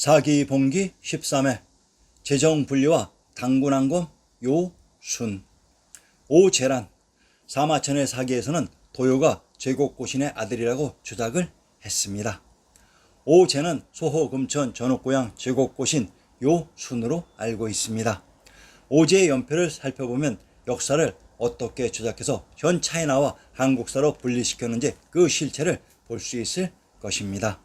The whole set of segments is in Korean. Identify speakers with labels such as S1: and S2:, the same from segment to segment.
S1: 사기 봉기 13회 재정분리와 당군항검 요순 오재란 사마천의 사기에서는 도요가 제곡고신의 아들이라고 주작을 했습니다. 오재는 소호금천 전옥고향 제곡고신 요순으로 알고 있습니다. 오제의 연표를 살펴보면 역사를 어떻게 조작해서 현 차이나와 한국사로 분리시켰는지 그 실체를 볼 수 있을 것입니다.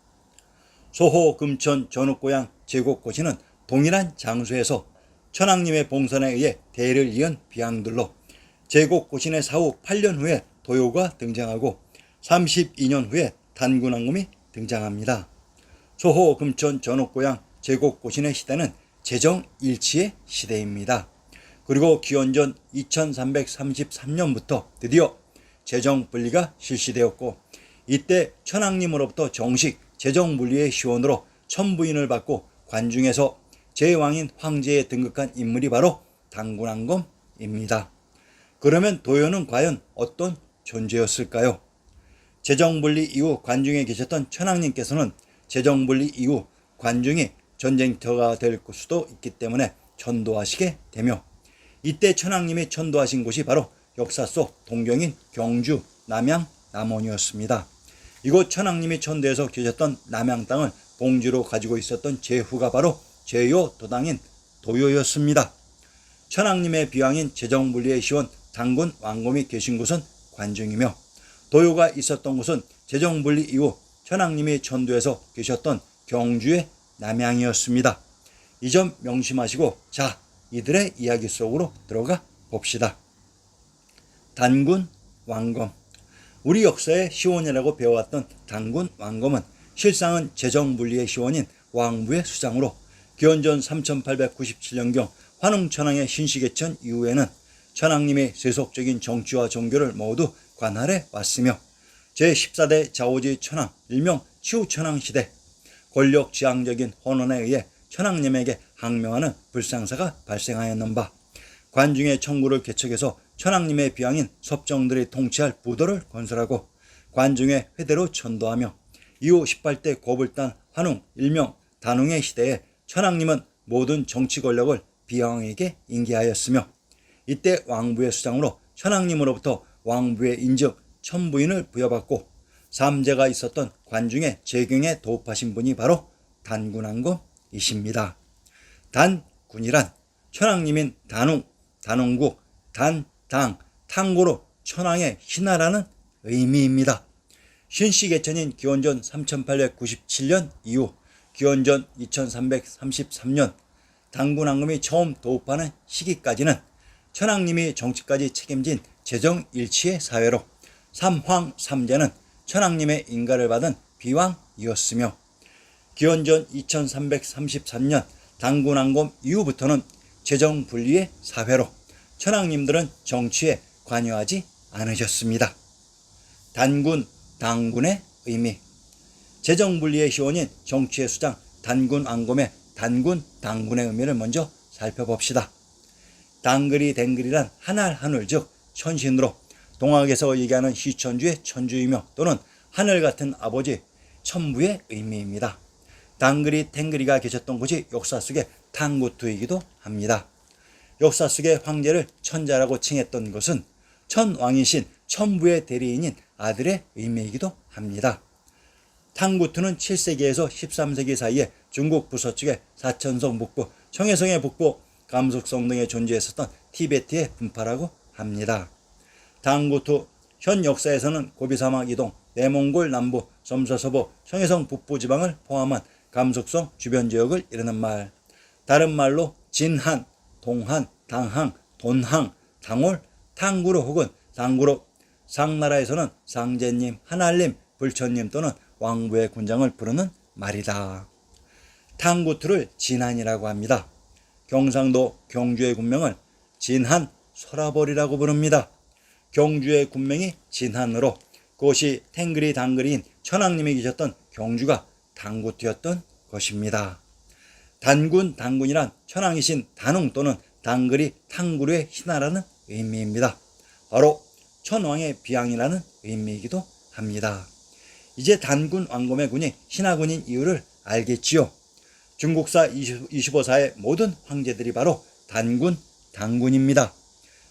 S1: 소호 금천 전옥고향 제곡고시는 동일한 장소에서 천왕님의 봉선에 의해 대를 이은 비양들로 제곡고신의 사후 8년 후에 도요가 등장하고 32년 후에 단군왕금이 등장합니다. 소호 금천 전옥고향 제곡고신의 시대는 재정일치의 시대입니다. 그리고 기원전 2333년부터 드디어 재정 분리가 실시되었고 이때 천왕님으로부터 정식 재정 분리의 시원으로 천부인을 받고 관중에서 제왕인 황제에 등극한 인물이 바로 당군왕검입니다. 그러면 도요는 과연 어떤 존재였을까요? 재정분리 이후 관중에 계셨던 천왕님께서는 재정분리 이후 관중이 전쟁터가 될 수도 있기 때문에 전도하시게 되며 이때 천왕님이 천도하신 곳이 바로 역사 속 동경인 경주, 남양, 남원이었습니다. 이곳 천왕님이 천도에서 계셨던 남양 땅을 봉지로 가지고 있었던 제후가 바로 제요 도당인 도요였습니다. 천왕님의 비왕인 재정분리의 시원 당군 왕검이 계신 곳은 관중이며 도요가 있었던 곳은 재정분리 이후 천왕님이 천도에서 계셨던 경주의 남양이었습니다. 이 점 명심하시고 자 이들의 이야기 속으로 들어가 봅시다. 단군 왕검 우리 역사의 시원이라고 배워왔던 단군 왕검은 실상은 재정분리의 시원인 왕부의 수장으로 기원전 3897년경 환웅천왕의 신시계천 이후에는 천왕님의 세속적인 정치와 종교를 모두 관할해 왔으며 제14대 자오지 천왕 일명 치우천왕 시대 권력 지향적인 혼원에 의해 천왕님에게 항명하는 불상사가 발생하였는 바 관중의 청구를 개척해서 천왕님의 비양인 섭정들이 통치할 부도를 건설하고 관중의 회대로 천도하며 이후 18대 고불단 환웅 일명 단웅의 시대에 천왕님은 모든 정치 권력을 비왕에게 인계하였으며 이때 왕부의 수장으로 천왕님으로부터 왕부의 인적 천부인을 부여받고 삼재가 있었던 관중의 재경에 도읍하신 분이 바로 단군왕검이십니다. 단군이란 천왕님인 단웅, 단웅국, 단, 당, 탕고로 천왕의 신하라는 의미입니다. 신시계천인 기원전 3897년 이후 기원전 2333년 당군왕금이 처음 도읍하는 시기까지는 천왕님이 정치까지 책임진 재정일치의 사회로 삼황 삼재는 천왕님의 인가를 받은 비왕이었으며 기원전 2333년 당군왕검 이후부터는 재정분리의 사회로 천왕님들은 정치에 관여하지 않으셨습니다. 단군, 당군의 의미 재정분리의 시원인 정치의 수장 단군 왕검의 단군, 당군의 의미를 먼저 살펴봅시다. 당글이 댕글이란 한 알 한울 즉 천신으로 동학에서 얘기하는 시천주의 천주이며 또는 하늘 같은 아버지 천부의 의미입니다. 당글이 탱글이가 계셨던 곳이 역사 속의 탕구투이기도 합니다. 역사 속의 황제를 천자라고 칭했던 것은 천왕이신 천부의 대리인인 아들의 의미이기도 합니다. 탕구투는 7세기에서 13세기 사이에 중국 부서 측의 사천성 북부, 청해성의 북부, 감속성 등에 존재했었던 티베트의 분파라고 합니다. 당구투 현 역사에서는 고비사막 이동, 내몽골 남부, 섬서서부, 청해성 북부 지방을 포함한 감속성 주변 지역을 이르는 말. 다른 말로 진한, 동한, 당항, 돈항, 당올, 탕구로 혹은 당구로 상나라에서는 상제님, 하날님, 불천님 또는 왕부의 군장을 부르는 말이다. 탕구투를 진한이라고 합니다. 경상도 경주의 군명을 진한 소라벌이라고 부릅니다. 경주의 군명이 진한으로 그것이 탱글이 당글이인 천왕님이 계셨던 경주가 당구투였던 것입니다. 단군 당군이란 천왕이신 단웅 또는 당글이 탕구류의 신하라는 의미입니다. 바로 천왕의 비양이라는 의미이기도 합니다. 이제 단군 왕검의 군이 신하군인 이유를 알겠지요. 중국사 25사의 모든 황제들이 바로 단군, 당군입니다.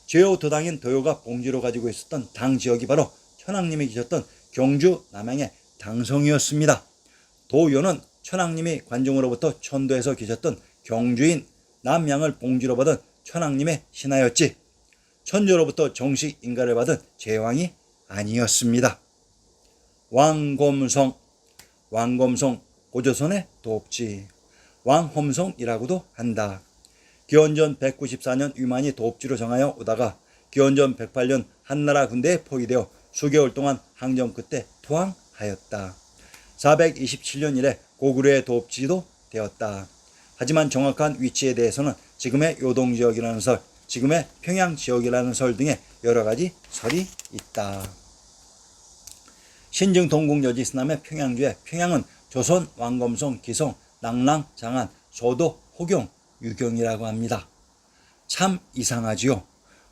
S1: 제호 도당인 도요가 봉지로 가지고 있었던 당 지역이 바로 천황님이 계셨던 경주 남양의 당성이었습니다. 도요는 천황님이 관중으로부터 천도에서 계셨던 경주인 남양을 봉지로 받은 천황님의 신하였지 천조로부터 정식 인가를 받은 제왕이 아니었습니다. 왕검성 왕검성 고조선의 도읍지 왕험성이라고도 한다. 기원전 194년 위만이 도읍지로 정하여 오다가 기원전 108년 한나라 군대에 포위되어 수개월 동안 항전 끝에 투항하였다. 427년 이래 고구려의 도읍지도 되었다. 하지만 정확한 위치에 대해서는 지금의 요동 지역이라는 설, 지금의 평양 지역이라는 설 등의 여러 가지 설이 있다. 신증 동국 여지 스남의 평양주에 평양은 조선 왕검성 기성 낭랑 장안 소도 호경 유경이라고 합니다. 참 이상하지요.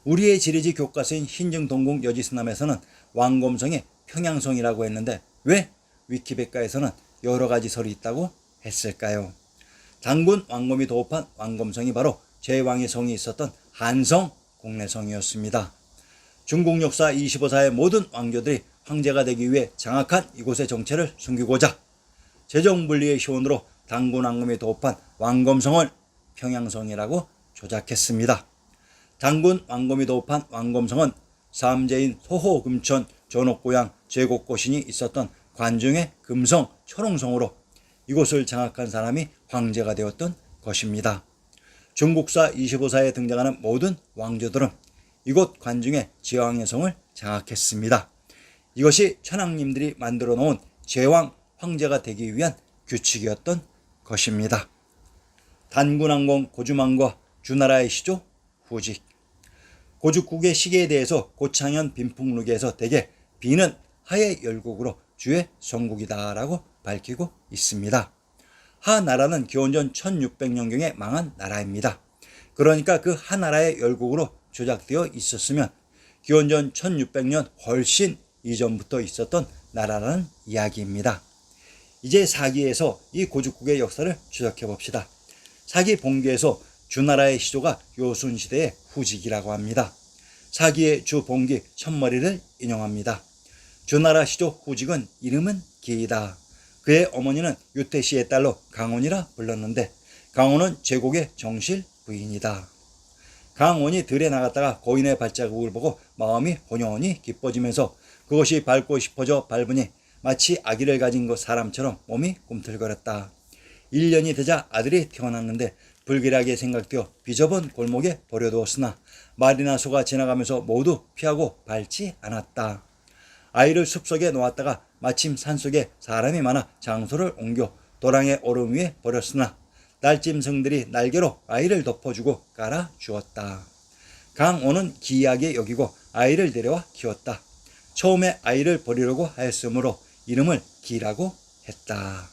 S1: 우리의 지리지 교과서인 신증 동국 여지 스남에서는 왕검성이 평양성이라고 했는데 왜 위키백과에서는 여러 가지 설이 있다고 했을까요? 당군 왕검이 도읍한 왕검성이 바로 제왕의 성이 있었던 한성 공내성이었습니다. 중국 역사 25사의 모든 왕조들이 황제가 되기 위해 장악한 이곳의 정체를 숨기고자 재정분리의 시원으로 당군 왕검이 도읍한 왕검성을 평양성이라고 조작했습니다. 당군 왕검이 도읍한 왕검성은 삼재인 소호 금천 전옥고향 제곡고신이 있었던 관중의 금성 철옹성으로 이곳을 장악한 사람이 황제가 되었던 것입니다. 중국사 25사에 등장하는 모든 왕조들은 이곳 관중의 제왕의 성을 장악했습니다. 이것이 천황님들이 만들어 놓은 제왕 황제가 되기 위한 규칙이었던 것입니다. 단군왕공 고주망과 주나라의 시조 후직 고죽국의 시계에 대해서 고창현 빈풍루기에서 대개 비는 하의 열국으로 주의 성국이다라고 밝히고 있습니다. 하 나라는 기원전 1600년경에 망한 나라입니다. 그러니까 그 하 나라의 열국으로 조작되어 있었으면 기원전 1600년 훨씬 이전부터 있었던 나라라는 이야기입니다. 이제 사기에서 이 고죽국의 역사를 추적해 봅시다. 사기 봉기에서 주나라의 시조가 요순시대의 후직이라고 합니다. 사기의 주 봉기 천머리를 인용합니다. 주나라 시조 후직은 이름은 기이다. 그의 어머니는 유태씨의 딸로 강원이라 불렀는데 강원은 제국의 정실 부인이다. 강원이 들에 나갔다가 고인의 발자국을 보고 마음이 혼연히 기뻐지면서 그것이 밟고 싶어져 밟으니 마치 아기를 가진 것 사람처럼 몸이 꿈틀거렸다. 1년이 되자 아들이 태어났는데 불길하게 생각되어 비좁은 골목에 버려두었으나 말이나 소가 지나가면서 모두 피하고 밟지 않았다. 아이를 숲속에 놓았다가 마침 산속에 사람이 많아 장소를 옮겨 도랑의 얼음 위에 버렸으나 날짐승들이 날개로 아이를 덮어주고 깔아 주었다. 강오는 기이하게 여기고 아이를 데려와 키웠다. 처음에 아이를 버리려고 하였으므로 이름을 기라고 했다.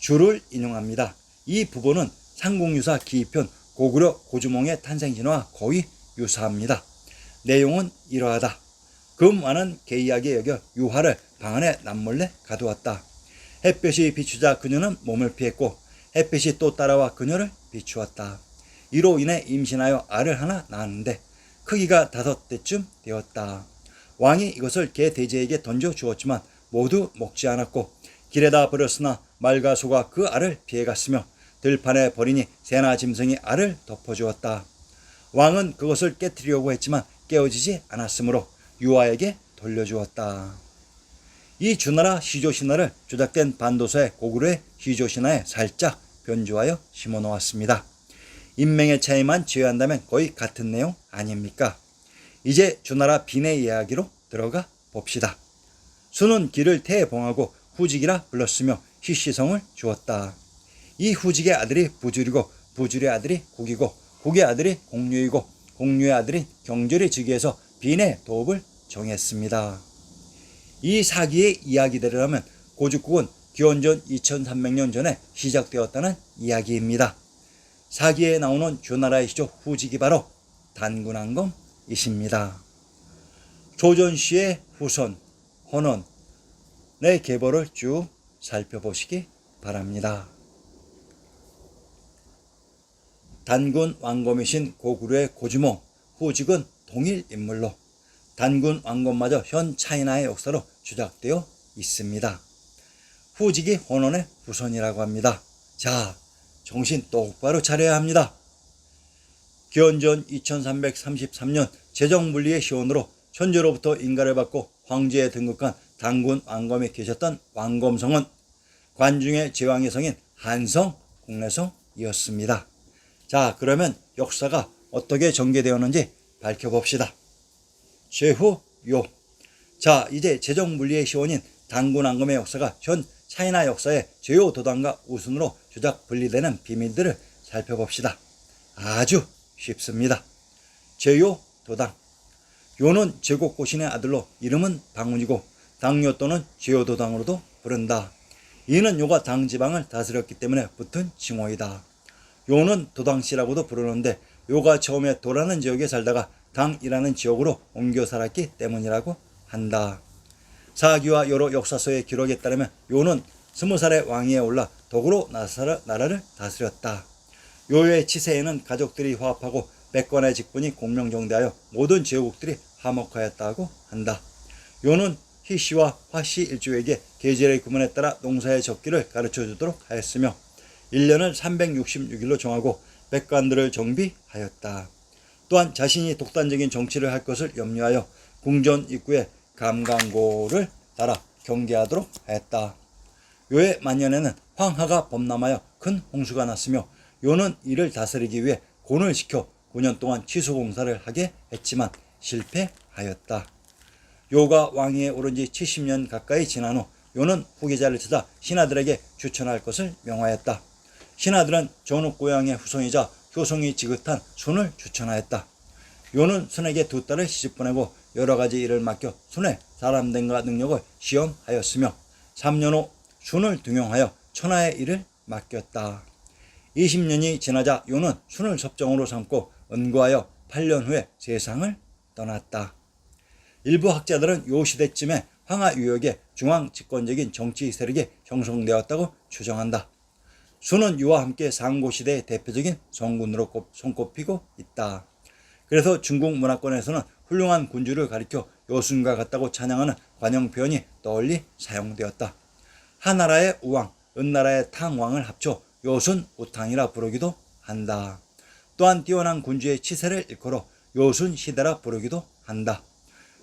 S1: 주를 인용합니다. 이 부분은 상공유사 기편 고구려 고주몽의 탄생 신화와 거의 유사합니다. 내용은 이러하다. 금화는 게이하게 여겨 유화를 방 안에 남몰래 가두었다. 햇볕이 비추자 그녀는 몸을 피했고 햇빛이 또 따라와 그녀를 비추었다. 이로 인해 임신하여 알을 하나 낳았는데 크기가 다섯 대쯤 되었다. 왕이 이것을 개 돼지에게 던져 주었지만 모두 먹지 않았고 길에다 버렸으나 말과 소가 그 알을 피해갔으며 들판에 버리니 새나 짐승이 알을 덮어주었다. 왕은 그것을 깨뜨리려고 했지만 깨어지지 않았으므로 유아에게 돌려주었다. 이 주나라 시조신화를 조작된 반도서의 고구려의 시조신화에 살짝 변주하여 심어놓았습니다. 인명의 차이만 제외한다면 거의 같은 내용 아닙니까? 이제 주나라 빈의 이야기로 들어가 봅시다. 수는 길을 태봉하고 후직이라 불렀으며 희시성을 주었다. 이 후직의 아들이 부줄이고 부줄의 아들이 국이고 국의 아들이 공유이고 공유의 아들이 경절이 즉위해서 빈의 도읍을 정했습니다. 이 사기의 이야기대로라면 고죽국은 기원전 2300년 전에 시작되었다는 이야기입니다. 사기에 나오는 주나라의 시조 후직이 바로 단군왕검이십니다. 조전시의 후손 헌원의 계보를 쭉 살펴보시기 바랍니다. 단군 왕검이신 고구려의 고주모 후직은 동일 인물로 단군 왕검마저 현 차이나의 역사로 주작되어 있습니다. 후직이 혼원의 후손이라고 합니다. 자, 정신 똑바로 차려야 합니다. 기원전 2333년 제정분리의 시원으로 천주로부터 인가를 받고 황제에 등극한 단군 왕검에 계셨던 왕검성은 관중의 제왕의 성인 한성 공래성이었습니다. 자, 그러면 역사가 어떻게 전개되었는지 밝혀봅시다. 최후 요. 자, 이제 제정분리의 시원인 단군 왕검의 역사가 현 차이나 역사의 제요 도단과 우순으로 조작 분리되는 비밀들을 살펴봅시다. 아주 쉽습니다. 제요 도당. 요는 제국 고신의 아들로 이름은 방문이고 당요 또는 제요 도당으로도 부른다. 이는 요가 당 지방을 다스렸기 때문에 붙은 칭호이다. 요는 도당씨라고도 부르는데 요가 처음에 도라는 지역에 살다가 당이라는 지역으로 옮겨 살았기 때문이라고 한다. 사기와 여러 역사서의 기록에 따르면 요는 스무 살의 왕위에 올라 도구로 나라를 다스렸다. 요의 치세에는 가족들이 화합하고 백관의 직분이 공명정대하여 모든 제국들이 화목하였다고 한다. 요는 희씨와 화씨 일주에게 계절의 구문에 따라 농사의 적기를 가르쳐 주도록 하였으며 1년을 366일로 정하고 백관들을 정비하였다. 또한 자신이 독단적인 정치를 할 것을 염려하여 궁전 입구에 감강고를 달아 경계하도록 하였다. 요의 만년에는 황하가 범람하여 큰 홍수가 났으며 요는 이를 다스리기 위해 곤을 시켜 9년 동안 취소 공사를 하게 했지만 실패하였다. 요가 왕위에 오른 지 70년 가까이 지난 후 요는 후계자를 찾아 신하들에게 추천할 것을 명하였다. 신하들은 전욱 고향의 후손이자 효성이 지긋한 순을 추천하였다. 요는 순에게 두 딸을 시집 보내고 여러 가지 일을 맡겨 순의 사람됨과 능력을 시험하였으며 3년 후 순을 등용하여 천하의 일을 맡겼다. 20년이 지나자 요는 순을 섭정으로 삼고 은구하여 8년 후에 세상을 떠났다. 일부 학자들은 요 시대쯤에 황하 유역의 중앙 집권적인 정치 세력이 형성되었다고 추정한다. 수는 유와 함께 상고시대의 대표적인 성군으로 손꼽히고 있다. 그래서 중국 문화권에서는 훌륭한 군주를 가리켜 요순과 같다고 찬양하는 관용 표현이 널리 사용되었다. 하나라의 우왕, 은나라의 탕왕을 합쳐 요순 우탕이라 부르기도 한다. 또한 뛰어난 군주의 치세를 일컬어 요순 시대라 부르기도 한다.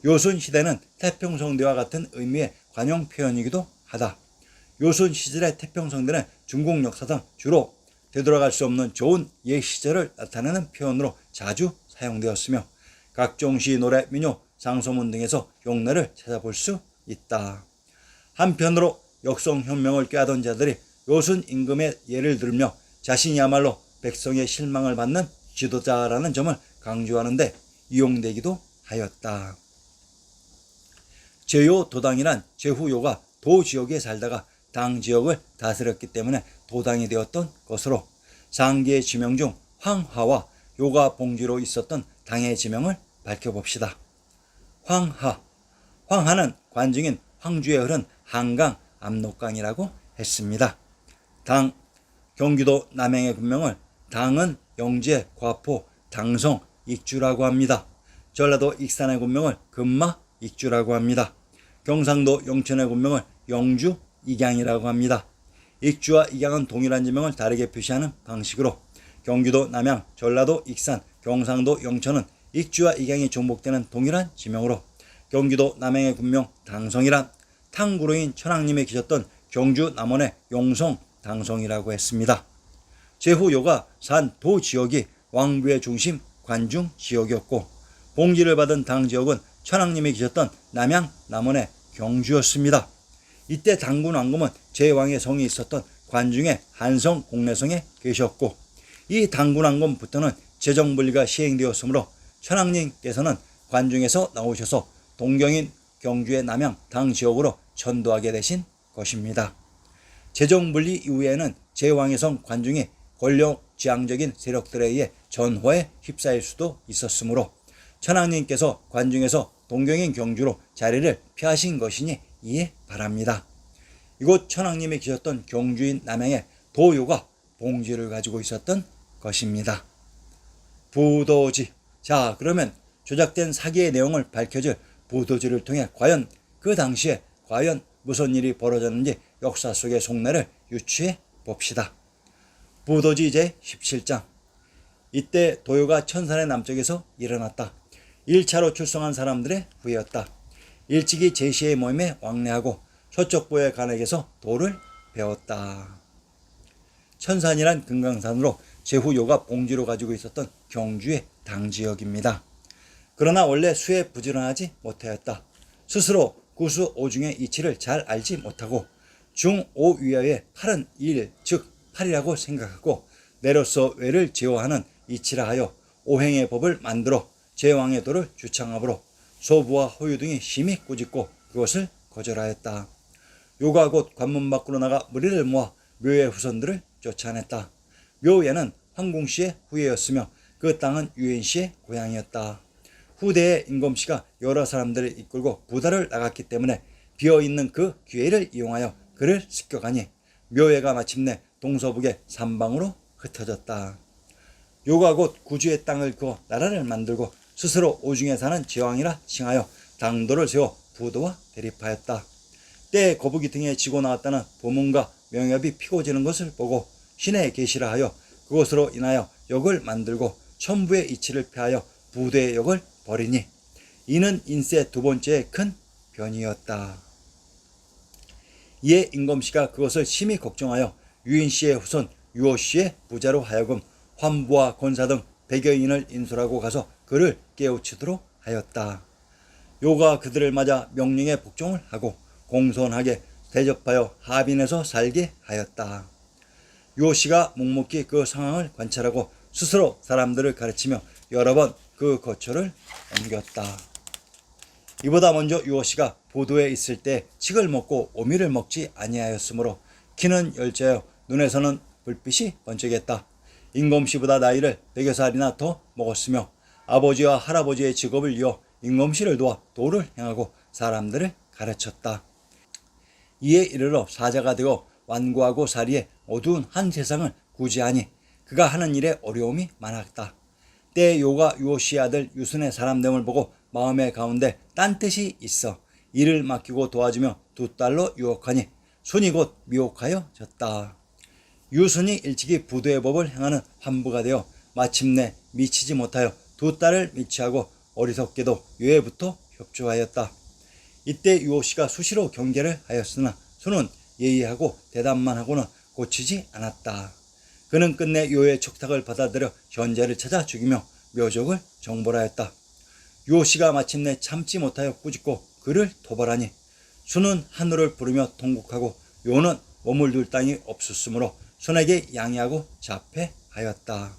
S1: 요순 시대는 태평성대와 같은 의미의 관용 표현이기도 하다. 요순 시절의 태평성대는 중국 역사상 주로 되돌아갈 수 없는 좋은 옛 시절을 나타내는 표현으로 자주 사용되었으며 각종 시, 노래, 민요, 장소문 등에서 용례를 찾아볼 수 있다. 한편으로 역성혁명을 꾀하던 자들이 요순 임금의 예를 들며 자신이야말로 백성의 실망을 받는 지도자라는 점을 강조하는데 이용되기도 하였다. 제요 도당이란 제후요가 도 지역에 살다가 당 지역을 다스렸기 때문에 도당이 되었던 것으로 상기의 지명 중 황하와 요가 봉지로 있었던 당의 지명을 밝혀봅시다. 황하. 황하는 관중인 황주에 흐른 한강 압록강이라고 했습니다. 당. 경기도 남양의 군명을 당은 영제, 과포, 당성, 익주라고 합니다. 전라도 익산의 군명을 금마, 익주라고 합니다. 경상도 영천의 군명을 영주, 익양이라고 합니다. 익주와 익양은 동일한 지명을 다르게 표시하는 방식으로 경기도 남양, 전라도 익산, 경상도 영천은 익주와 익양이 종복되는 동일한 지명으로 경기도 남양의 군명 당성이란 탕구로인 천황님이 계셨던 경주 남원의 용성 당성이라고 했습니다. 제후요가 산 도 지역이 왕부의 중심 관중 지역이었고 봉지를 받은 당 지역은 천황님이 계셨던 남양 남원의 경주였습니다. 이때 당군 왕금은 제왕의 성이 있었던 관중의 한성 공내성에 계셨고 이 당군 왕금부터는 재정분리가 시행되었으므로 천황님께서는 관중에서 나오셔서 동경인 경주의 남양 당 지역으로 전도하게 되신 것입니다. 재정분리 이후에는 제왕의 성 관중이 권력 지향적인 세력들에 의해 전호에 휩싸일 수도 있었으므로 천황님께서 관중에서 동경인 경주로 자리를 피하신 것이니 이해 바랍니다. 이곳 천황님이 계셨던 경주인 남양에 도요가 봉지를 가지고 있었던 것입니다. 부도지. 자, 그러면 조작된 사기의 내용을 밝혀줄 부도지를 통해 과연 그 당시에 과연 무슨 일이 벌어졌는지 역사 속의 속내를 유추해 봅시다. 부도지 제 17장. 이때 도요가 천산의 남쪽에서 일어났다. 1차로 출성한 사람들의 후예였다. 일찍이 제시의 모임에 왕래하고 서쪽부의 간에게서 도를 배웠다. 천산이란 금강산으로 제후요가 봉지로 가지고 있었던 경주의 당지역입니다. 그러나 원래 수에 부지런하지 못하였다. 스스로 구수 오중의 이치를 잘 알지 못하고 중오 위하의 팔은 일, 즉 팔이라고 생각하고 내로서 외를 제어하는 이치라 하여 오행의 법을 만들어 제왕의 도를 주창함으로 소부와 호유 등이 심히 꾸짖고 그것을 거절하였다. 요가 곧 관문 밖으로 나가 무리를 모아 묘의 후손들을 쫓아냈다. 묘에는 황공씨의 후예였으며 그 땅은 유엔 씨의 고향이었다. 후대에 임검 씨가 여러 사람들을 이끌고 부다를 나갔기 때문에 비어 있는 그 기회를 이용하여 그를 습격하니 묘회가 마침내 동서북의 삼방으로 흩어졌다. 요가 곧 구주의 땅을 그어 나라를 만들고 스스로 오중에 사는 제왕이라 칭하여 당도를 세워 부도와 대립하였다. 때 거북이 등에 지고 나왔다는 보문과 명협이 피고 지는 것을 보고 신의 계시라 하여 그것으로 인하여 역을 만들고 천부의 이치를 폐하여 부대의 역을 버리니 이는 인세 두 번째의 큰 변이었다. 이에 임검씨가 그것을 심히 걱정하여 유인씨의 후손 유호씨의 부자로 하여금 환부와 권사 등 백여인을 인솔하고 가서 그를 깨우치도록 하였다. 요가 그들을 맞아 명령에 복종을 하고 공손하게 대접하여 하빈에서 살게 하였다. 요 씨가 묵묵히 그 상황을 관찰하고 스스로 사람들을 가르치며 여러 번 그 거처를 옮겼다. 이보다 먼저 유호 씨가 보도에 있을 때 칡을 먹고 오미를 먹지 아니하였으므로 키는 열자여 눈에서는 불빛이 번쩍했다. 임검씨보다 나이를 백여 살이나 더 먹었으며 아버지와 할아버지의 직업을 이어 임검씨를 도와 도를 행하고 사람들을 가르쳤다. 이에 이르러 사자가 되어 완고하고 사리에 어두운 한 세상을 구제하니 그가 하는 일에 어려움이 많았다. 때 요가 유오씨 아들 유순의 사람됨을 보고 마음의 가운데 딴 뜻이 있어 이를 맡기고 도와주며 두 딸로 유혹하니 순이 곧 미혹하여 졌다. 유순이 일찍이 부도의 법을 행하는 환부가 되어 마침내 미치지 못하여 두 딸을 미치하고 어리석게도 유해부터 협조하였다. 이때 유호 씨가 수시로 경계를 하였으나 순은 예의하고 대답만 하고는 고치지 않았다. 그는 끝내 요의 촉탁을 받아들여 현재를 찾아 죽이며 묘족을 정벌하였다. 유호 씨가 마침내 참지 못하여 꾸짖고 그를 도발하니 순은 하늘을 부르며 통곡하고 요는 머물둘 땅이 없었으므로 순에게 양해하고 자폐하였다.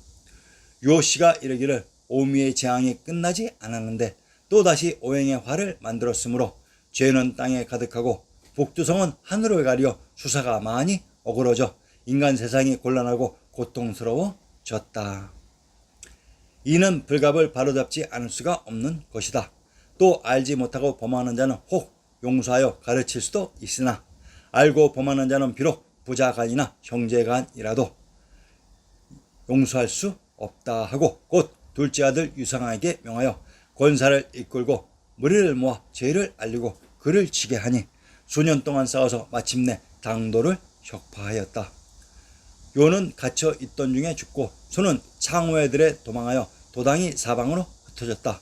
S1: 유호 씨가 이르기를 오미의 재앙이 끝나지 않았는데 또다시 오행의 화를 만들었으므로 죄는 땅에 가득하고 북두성은 하늘을 가려 수사가 많이 어그러져 인간 세상이 곤란하고 고통스러워졌다. 이는 불갑을 바로잡지 않을 수가 없는 것이다. 또 알지 못하고 범하는 자는 혹 용서하여 가르칠 수도 있으나 알고 범하는 자는 비록 부자간이나 형제간이라도 용서할 수 없다 하고 곧 둘째 아들 유상에게 명하여 권사를 이끌고 무리를 모아 죄를 알리고 그를 치게 하니 수년 동안 싸워서 마침내 당도를 혁파하였다. 요는 갇혀 있던 중에 죽고 소는 창호애들에 도망하여 도당이 사방으로 흩어졌다.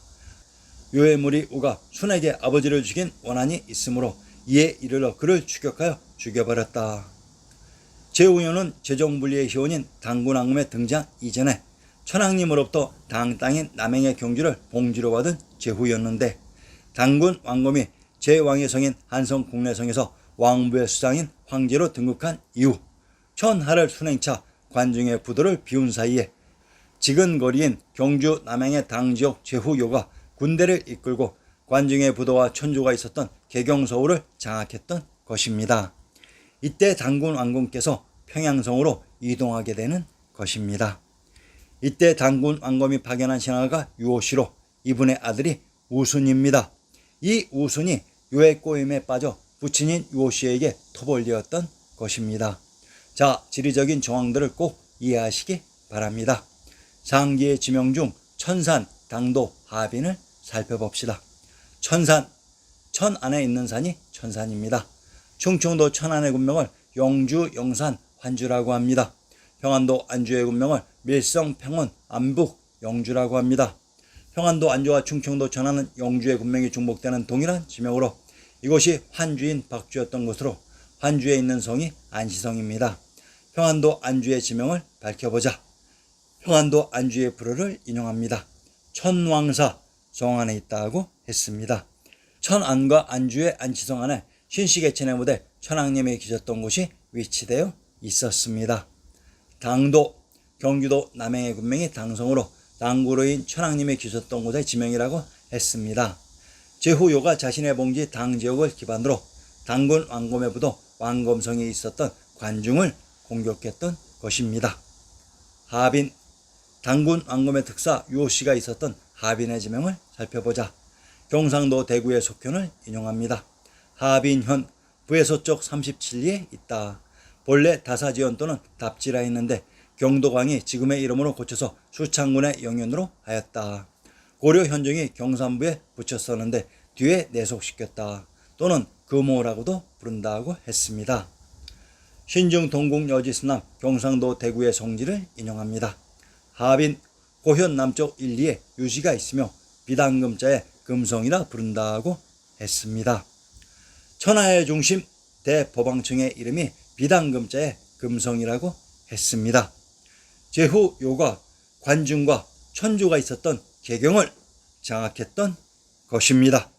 S1: 요의 물이 우가 순에게 아버지를 죽인 원한이 있으므로 이에 이르러 그를 추격하여 죽여버렸다. 제우요는 제정분리의 효원인 당군왕금에 등장 이전에 천황님으로부터 당 땅인 남행의 경주를 봉지로 받은 제후였는데 당군 왕검이 제왕의 성인 한성 국내성에서 왕부의 수장인 황제로 등극한 이후 천하를 순행차 관중의 부도를 비운 사이에 지근거리인 경주 남양의 당지역 제후요가 군대를 이끌고 관중의 부도와 천주가 있었던 개경서울을 장악했던 것입니다. 이때 당군 왕公께서 평양성으로 이동하게 되는 것입니다. 이때 당군 왕검이 파견한 신하가 유호씨로 이분의 아들이 우순입니다. 이 우순이 요의 꼬임에 빠져 부친인 유호씨에게 토벌되었던 것입니다. 자, 지리적인 정황들을 꼭 이해하시기 바랍니다. 상기의 지명 중 천산, 당도, 하빈을 살펴봅시다. 천산, 천 안에 있는 산이 천산입니다. 충청도 천안의 군명을 영주, 영산, 환주라고 합니다. 평안도 안주의 군명을 밀성, 평원, 안북, 영주라고 합니다. 평안도 안주와 충청도 천안은 영주의 군명이 중복되는 동일한 지명으로 이곳이 환주인 박주였던 곳으로 환주에 있는 성이 안시성입니다. 평안도 안주의 지명을 밝혀보자. 평안도 안주의 불어를 인용합니다. 천왕사 성 안에 있다고 했습니다. 천안과 안주의 안치성 안에 신시계천의 무대 천왕님이 계셨던 곳이 위치되어 있었습니다. 당도 경기도 남해의 군명이 당성으로 당구로인 천왕님이 계셨던 곳의 지명이라고 했습니다. 제후요가 자신의 봉지 당지역을 기반으로 당군 왕검의 부도 왕검성에 있었던 관중을 공격했던 것입니다. 하빈 당군 왕검의 특사 요씨가 있었던 하빈의 지명을 살펴보자. 경상도 대구의 속현을 인용합니다. 하빈현 부에서쪽 37리에 있다. 본래 다사지연 또는 답지라 했는데 경도광이 지금의 이름으로 고쳐서 수창군의 영연으로 하였다. 고려 현종이 경산부에 붙였었는데 뒤에 내속시켰다. 또는 금호라고도 부른다고 했습니다. 신중 동국 여지스남 경상도 대구의 성지를 인용합니다. 하빈 고현 남쪽 1, 2에 유지가 있으며 비단금자에 금성이라 부른다고 했습니다. 천하의 중심 대법왕청의 이름이 비단금자에 금성이라고 했습니다. 제후 요가 관중과 천주가 있었던 개경을 장악했던 것입니다.